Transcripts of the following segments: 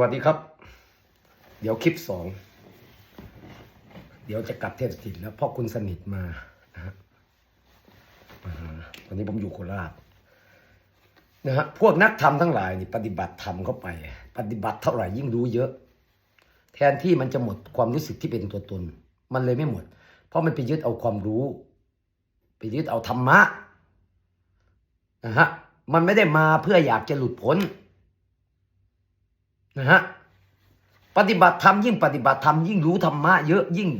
วัสดีครับ เดี๋ยวคลิปสอง เดี๋ยวจะกลับเทพสถิตแล้วพ่อคุณสนิทมานะฮะมาหาวันนี้ผมอยู่โคราชนะฮะพวกนักธรรมทั้งหลายนี่ปฏิบัติธรรมเข้าไป ปฏิบัติเท่าไหร่ยิ่งรู้เยอะ แทนที่มันจะหมดความรู้สึกที่เป็นตัวตน มันเลยไม่หมด เพราะมันไปยึดเอาความรู้ ไปยึดเอาธรรมะนะฮะมันไม่ได้มาเพื่ออยากจะหลุดพ้น นะฮะปฏิบัติธรรมยิ่งปฏิบัติธรรมยิ่งรู้ธรรมะเยอะยิ่ง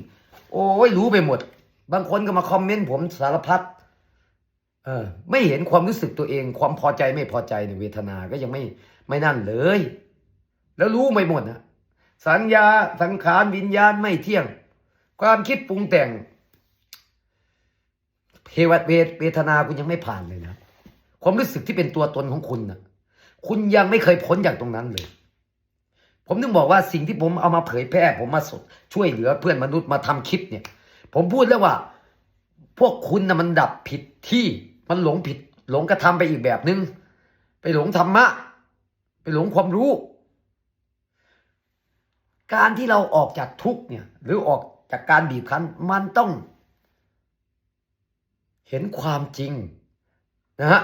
โอ้ยรู้ไปหมด บางคนก็มาคอมเมนต์ผมสารพัดเออ ไม่เห็นความรู้สึกตัวเอง ความพอใจไม่พอใจในเวทนาก็ยังไม่ไม่นั่นเลย แล้วรู้ไปหมดนะสัญญาสังขารวิญญาณไม่เที่ยง ความคิดปรุงแต่งเทวเวทเวทนาคุณยังไม่ผ่านเลยนะ ความรู้สึกที่เป็นตัวตนของคุณนะคุณยังไม่เคยพ้นจากตรงนั้นเลย ผมถึงบอกว่าสิ่งที่ผมเอามาเผยแพร่ ผมมาสดช่วยเหลือเพื่อนมนุษย์มาทำคลิปเนี่ย ผมพูดแล้วว่า พวกคุณนะมันดับผิดที่มันหลงผิด หลงกระทำไปอีกแบบนึง ไปหลงธรรมะ ไปหลงความรู้ การที่เราออกจากทุกเนี่ย หรือออกจากการบีบคั้นมันต้อง เห็นความจริงนะฮะ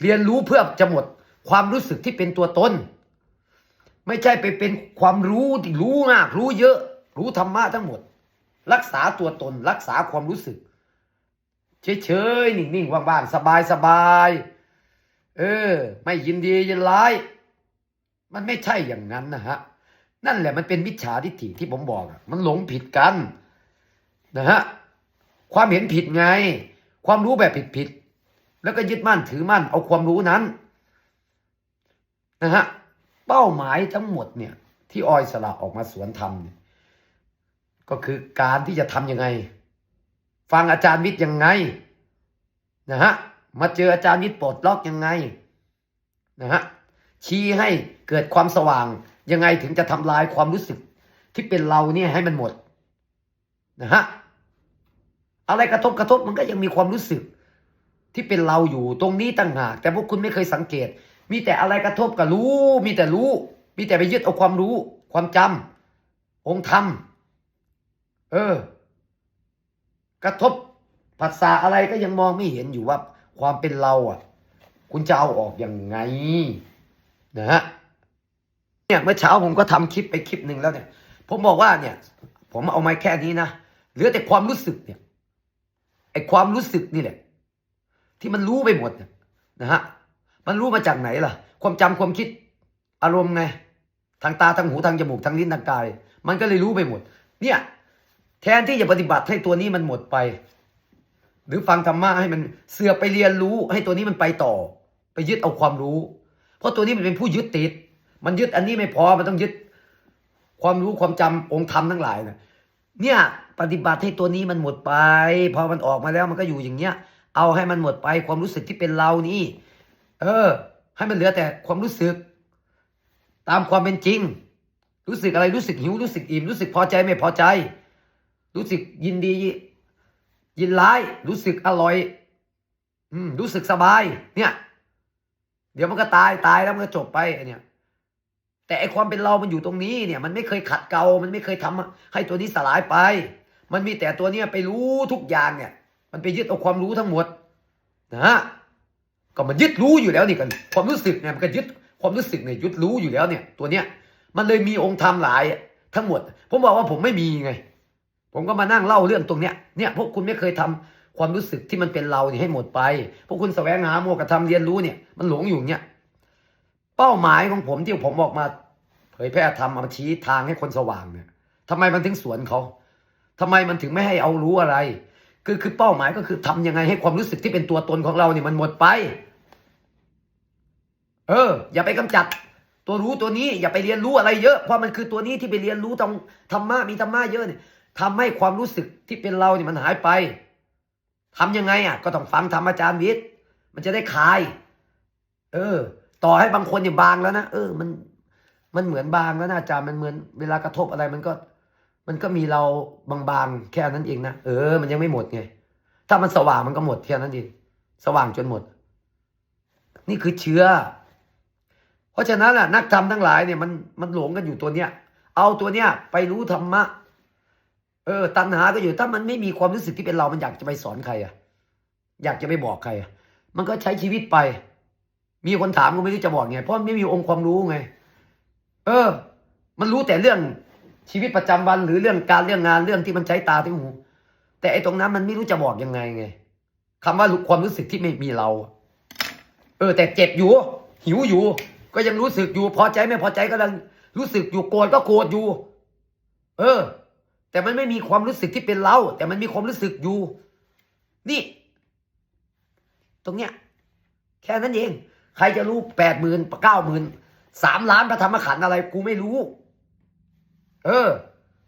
เรียนรู้เพื่อจะหมดความรู้สึกที่เป็นตัวตน ไม่ใช่ไปเป็นความรู้ที่รู้มากรู้เยอะ รู้ธรรมะทั้งหมด รักษาตัวตนรักษาความรู้สึก เฉยๆนิ่งๆว่างๆสบายๆเออ ไม่ยินดียินร้าย มันไม่ใช่อย่างนั้นนะฮะนั่นแหละมันเป็นมิจฉาทิฏฐิที่ผมบอกมันหลงผิดกันนะฮะความเห็นผิดไง ความรู้แบบผิดๆแล้วก็ยึดมั่นถือมั่นเอาความรู้นั้นนะฮะ เป้าหมายทั้งหมดเนี่ย ที่ออยสละออกมาสวนธรรมเนี่ยก็คือการที่จะทำยังไง ฟังอาจารย์วิทย์ยังไงนะฮะมาเจออาจารย์วิทย์ปลดล็อกยังไงนะฮะชี้ให้เกิดความสว่างยังไงถึงจะทำลายความรู้สึกที่เป็นเราเนี่ยให้มันหมดนะฮะอะไรกระทบกระทบมันก็ยังมีความรู้สึกที่เป็นเราอยู่ตรงนี้ต่างหาก แต่พวกคุณไม่เคยสังเกต มีแต่อะไรกระทบกับรู้ มีแต่รู้ มีแต่ไปยึดเอาความรู้ ความจำองค์ธรรม เออ กระทบภาษาอะไรก็ยังมองไม่เห็นอยู่ว่า ความเป็นเราอะ คุณจะเอาออกยังไง นะฮะเนี่ยเมื่อเช้าผมก็ทำคลิปไปคลิปหนึ่งแล้วเนี่ย ผมบอกว่าเนี่ย ผมเอาไมาแค่นี้นะเหลือแต่ความรู้สึกเนี่ยไอความรู้สึกนี่แหละที่มันรู้ไปหมดนะฮะ มันรู้มาจากไหนล่ะ ความจำความคิดอารมณ์ไง ทางตาทางหูทางจมูกทางลิ้นทางกาย มันก็เลยรู้ไปหมด เนี่ย แทนที่จะปฏิบัติให้ตัวนี้มันหมดไป หรือฟังธรรมะให้มันเสือไปเรียนรู้ ให้ตัวนี้มันไปต่อ ไปยึดเอาความรู้ เพราะตัวนี้มันเป็นผู้ยึดติด มันยึดอันนี้ไม่พอมันต้องยึด ความรู้ความจำองค์ธรรมทั้งหลายนะเนี่ยปฏิบัติให้ตัวนี้มันหมดไป พอมันออกมาแล้วมันก็อยู่อย่างเงี้ย เอาให้มันหมดไปความรู้สึกที่เป็นเรานี่ เออ ให้มันเหลือแต่ความรู้สึก ตามความเป็นจริง รู้สึกอะไรรู้สึกหิวรู้สึกอิ่มรู้สึกพอใจไม่พอใจ รู้สึกยินดี ยินร้าย รู้สึกอร่อย อืมรู้สึกสบาย เนี่ย เดี๋ยวมันก็ตายตายแล้วมันก็จบไปเนี่ยแต่ไอความเป็นเรา มันอยู่ตรงนี้เนี่ย มันไม่เคยขัดเกลามันไม่เคยทำให้ตัวนี้สลายไป มันมีแต่ตัวเนี้ยไปรู้ทุกอย่างเนี่ย มันไปยึดเอาความรู้ทั้งหมดนะฮะ ก็มันยึดรู้อยู่แล้วนี่กันความรู้สึกเนี่ยมันก็ยึดความรู้สึกเนี่ยยึดรู้อยู่แล้วเนี่ย ตัวเนี้ยมันเลยมีองค์ธรรมหลายทั้งหมด ผมบอกว่าผมไม่มีไง ผมก็มานั่งเล่าเรื่องตรงเนี้ยเนี่ยพวกคุณไม่เคยทำความรู้สึกที่มันเป็นเราเนี่ยให้หมดไป พวกคุณแสวงหาโมกระทำเรียนรู้เนี่ยมันหลงอยู่เนี่ย เป้าหมายของผมที่ผมออกมา เผยแพร่ทำมาชี้ทางให้คนสว่างเนี่ยทำไมมันถึงสวนเขาทำไมมันถึงไม่ให้เอารู้อะไร คือคือเป้าหมายก็คือทำยังไงให้ความรู้สึกที่เป็นตัวตนของเราเนี่ยมันหมดไป เออ อย่าไปกำจัด ตัวรู้ตัวนี้ อย่าไปเรียนรู้อะไรเยอะเพราะมันคือตัวนี้ที่ไปเรียนรู้ตรงธรรมะมีธรรมะเยอะเนี่ยทำให้ความรู้สึกที่เป็นเราเนี่ยมันหายไปทำยังไงอะ ก็ต้องฟังธรรมอาจารย์วิทย์มันจะได้คลาย เออ ต่อให้บางคนเนี่ยบางแล้วนะเออ มันมันเหมือนบางแล้วนะอาจารย์มันเหมือนเวลากระทบอะไรมันก็ มันก็มีเราบางๆแค่นั้นเองนะเออ มันยังไม่หมดไง ถ้ามันสว่างมันก็หมดแค่นั้นเองสว่างจนหมด นี่คือเชื้อ เพราะฉะนั้นน่ะ นักธรรมทั้งหลายเนี่ยมันมันหลงกันอยู่ตัวเนี้ย เอาตัวเนี้ย ไปรู้ธรรมะ เออ ตัณหาก็อยู่ถ้ามันไม่มีความรู้สึกที่เป็นเรา มันอยากจะไปสอนใครอะ อยากจะไปบอกใครอะมันก็ใช้ชีวิตไป มีคนถามก็ไม่รู้จะบอกไง เพราะไม่มีองค์ความรู้ไง เออ มันรู้แต่เรื่อง ชีวิตประจำวันหรือเรื่องการเรื่องงานเรื่องที่มันใช้ตาที่หู แต่ไอ้ตรงนั้นมันไม่รู้จะบอกยังไงไงคำว่าความรู้สึกที่ไม่มีเรา เออ แต่เจ็บอยู่ หิวอยู่ ก็ยังรู้สึกอยู่ พอใจไม่พอใจก็ยังรู้สึกอยู่โกรธก็โกรธอยู่ เออ แต่มันไม่มีความรู้สึกที่เป็นเรา แต่มันมีความรู้สึกอยู่ นี่ ตรงเนี้ย แค่นั้นเอง ใครจะรู้แปดหมื่นเก้าหมื่นสามล้านพระธรรมขันธ์อะไร กูไม่รู้ เออ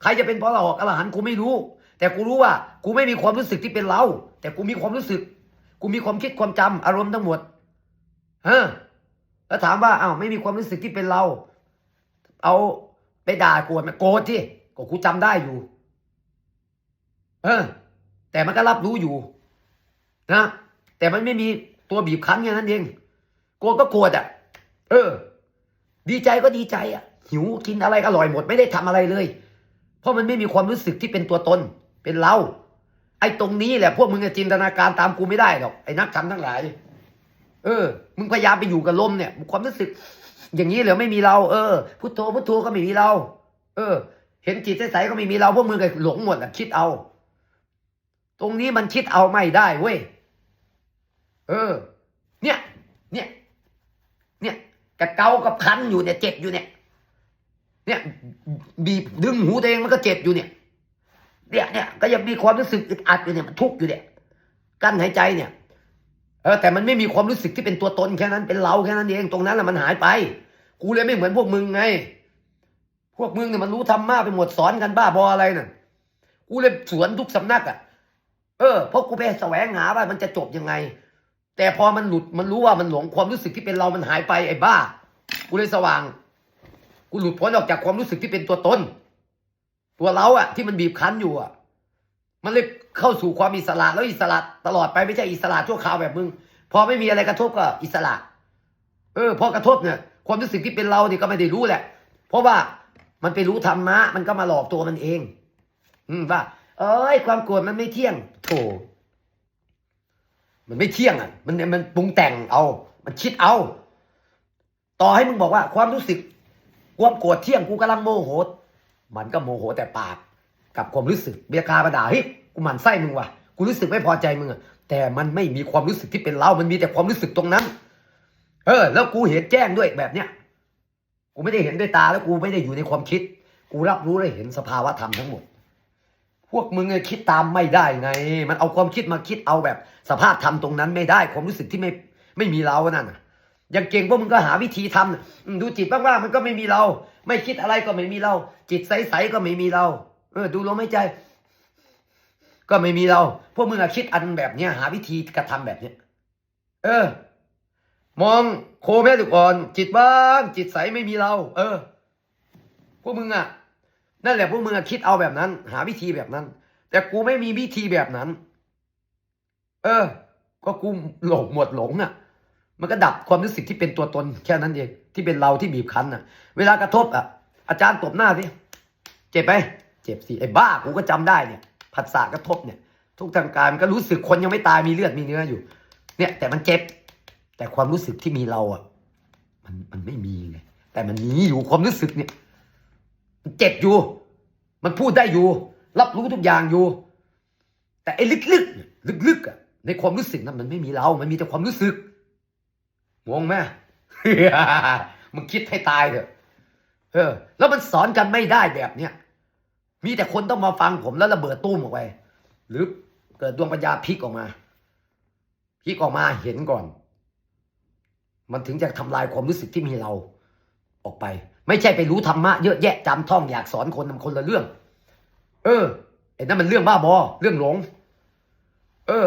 ใครจะเป็นพระอรหันต์อรหันต์กูไม่รู้ แต่กูรู้ว่า กูไม่มีความรู้สึกที่เป็นเรา แต่กูมีความรู้สึก กูมีความคิดความจำอารมณ์ทั้งหมดเออแล้วถามว่าอ้าวไม่มีความรู้สึกที่เป็นเรา เอาไปด่ากรธไหมโกรธที่ก็กูจำได้อยู่ เออ แต่มันก็รับรู้อยู่ นะแต่มันไม่มีตัวบีบคั้นแค่นั้นเองโกรธก็โกรธอะ เออ ดีใจก็ดีใจอะ หิวกินอะไรอร่อยหมดไม่ได้ทำอะไรเลย เพราะมันไม่มีความรู้สึกที่เป็นตัวตน เป็นเรา ไอ้ตรงนี้แหละพวกมึงจะจินตนาการตามกูไม่ได้หรอกไอ้นักธรรมทั้งหลาย เออ มึงพยายามไปอยู่กับลมเนี่ยความรู้สึก อย่างนี้เหรอไม่มีเรา เออพุทโธพุทโธก็ไม่มีเรา เออ เห็นจิตใสๆก็ไม่มีเราพวกมึงก็หลงหมดอะคิดเอา ตรงนี้มันคิดเอาไม่ได้เว้ยเออ เนี่ย เนี่ย เนี่ยกะเกากับคันอยู่เนี่ยเจ็บอยู่เนี่ย เนี่ยบีบดึงหูตัวเองมันก็เจ็บอยู่เนี่ยเนี่ยเนี่ยก็ยังมีความรู้สึกอึดอัดอยู่เนี่ยมันทุกข์อยู่เนี่ยกั้นหายใจเนี่ยเออแต่มันไม่มีความรู้สึกที่เป็นตัวตนแค่นั้นเป็นเราแค่นั้นเองตรงนั้นแหละมันหายไป กูเลยไม่เหมือนพวกมึงไง พวกมึงเนี่ยมันรู้ธรรมะไปหมดสอนกันบ้าบออะไรน่ะกูเลยสวนทุกสำนักอะ เออเพราะกูไปแสวงหาว่ามันจะจบยังไง แต่พอมันหลุดมันรู้ว่ามันหลงความรู้สึกที่เป็นเรามันหายไปไอ้บ้า กูเลยสว่าง กูหลุดพ้นออกจากความรู้สึกที่เป็นตัวตน ตัวเราอะที่มันบีบคั้นอยู่อะมันเลยเข้าสู่ความอิสระแล้วอิสระตลอดไปไม่ใช่อิสระชั่วคราวแบบมึง พอไม่มีอะไรกระทบก็อิสระ เออ พอกระทบเนี่ย ความรู้สึกที่เป็นเราเนี่ยก็ไม่ได้รู้แหละ เพราะว่ามันไปรู้ธรรมะ มันก็มาหลอกตัวมันเอง อืมว่า เอ้ย ความโกรธมันไม่เที่ยงโธ่มันไม่เที่ยงอะ มันมันปรุงแต่งเอา มันคิดเอา ต่อให้มึงบอกว่า ความรู้สึก ความโกรธเที่ยงกูกำลังโมโห มันก็โมโหแต่ปาก กับความรู้สึกเบียคาประดาเฮ้ยกูหมั่นไส้มึงว่ะกูรู้สึกไม่พอใจมึงอะแต่มันไม่มีความรู้สึกที่เป็นเรา มันมีแต่ความรู้สึกตรงนั้น เออ แล้วกูเห็นแจ้งด้วยแบบเนี้ย กูไม่ได้เห็นด้วยตาแล้วกูไม่ได้อยู่ในความคิด กูรับรู้และเห็นสภาวะธรรมทั้งหมด พวกมึงคิดตามไม่ได้ไง มันเอาความคิดมาคิดเอาแบบ สภาพธรรมตรงนั้นไม่ได้ ความรู้สึกที่ไม่ไม่มีเรานั่นน่ะ ย่างเก่งพวกมึงก็หาวิธีทำน่ะอืมดูจิตบ้างๆมันก็ไม่มีเรา ไม่คิดอะไรก็ไม่มีเรา จิตใสๆก็ไม่มีเราเออดูลมหายใจ ก็ไม่มีเรา พวกมึงอะคิดอันแบบเนี้ย หาวิธีกระทำแบบเนี้ยเออ มองโคแม่ลูก่อน จิตบ้าง จิตใสไม่มีเรา เออ พวกมึงอะนั่นแหละพวกมึงอะคิดเอาแบบนั้น หาวิธีแบบนั้น แต่กูไม่มีวิธีแบบนั้น เออ ก็กูหลงหมดหลงอะ มันก็ดับความรู้สึกที่เป็นตัวตนแค่นั้นเองที่เป็นเราที่บีบคั้นอะเวลากระทบอะอาจารย์ตบหน้าสิเจ็บไหมเจ็บสิไอ้บ้ากูก็จำได้เนี่ย ผัสสะกระทบเนี่ย ทุกทางกายมันก็รู้สึกคนยังไม่ตายมีเลือดมีเนื้ออยู่ เนี่ย แต่มันเจ็บ แต่ความรู้สึกที่มีเราอะ มันมันไม่มีไงแต่มันมีอยู่ความรู้สึกเนี่ย มันเจ็บอยู่ มันพูดได้อยู่ รับรู้ทุกอย่างอยู่ แต่ไอ้ลึกๆเนี่ยลึกๆอะในความรู้สึกนั้นมันไม่มีเรา มันมีแต่ความรู้สึก งงไหมมึงคิดให้ตายเถอะเออ แล้วมันสอนกันไม่ได้แบบเนี้ยมีแต่คนต้องมาฟังผมแล้วระเบิดตุ้มออกไป หรือเกิดดวงปัญญาพลิกออกมาพลิกออกมาเห็นก่อน มันถึงจะทำลายความรู้สึกที่มีเราออกไป ไม่ใช่ไปรู้ธรรมะเยอะแยะจำท่องอยากสอนคนทำคนละเรื่อง เออไอ้นั่นมันเรื่องบ้าบอเรื่องหลง เออ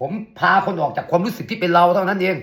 ผมพาคนออกจากความรู้สึกที่เป็นเราเท่านั้นเอง